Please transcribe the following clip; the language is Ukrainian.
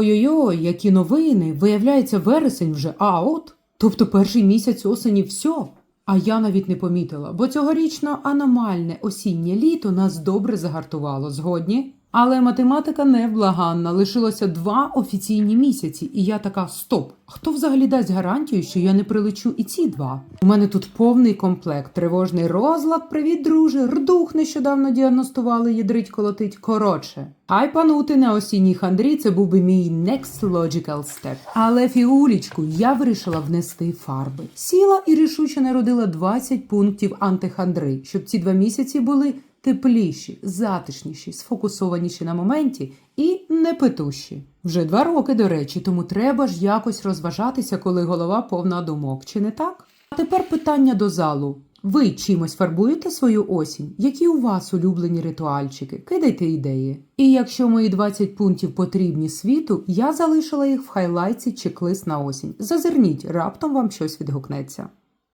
Ой-ой-ой, які новини! Виявляється, вересень вже а от. Тобто перший місяць осені все. А я навіть не помітила, бо цьогорічно аномальне осіннє літо нас добре загартувало, згодні? Але математика невблаганна, лишилося два офіційні місяці, і я така: стоп, хто взагалі дасть гарантію, що я не прилечу і ці два? У мене тут повний комплект, тривожний розлад, привіт, друже, рдух нещодавно діагностували, ядрить колотить. Коротше, хай панути на осінній хандрі, це був би мій next logical step. Але фігулічку я вирішила внести фарби. Сіла і рішуче народила 20 пунктів антихандри, щоб ці два місяці були тепліші, затишніші, сфокусованіші на моменті і непитущі. Вже два роки, до речі, тому треба ж якось розважатися, коли голова повна думок, чи не так? А тепер питання до залу. Ви чимось фарбуєте свою осінь? Які у вас улюблені ритуальчики? Кидайте ідеї. І якщо мої 20 пунктів потрібні світу, я залишила їх в хайлайці чек-лист на осінь. Зазирніть, раптом вам щось відгукнеться.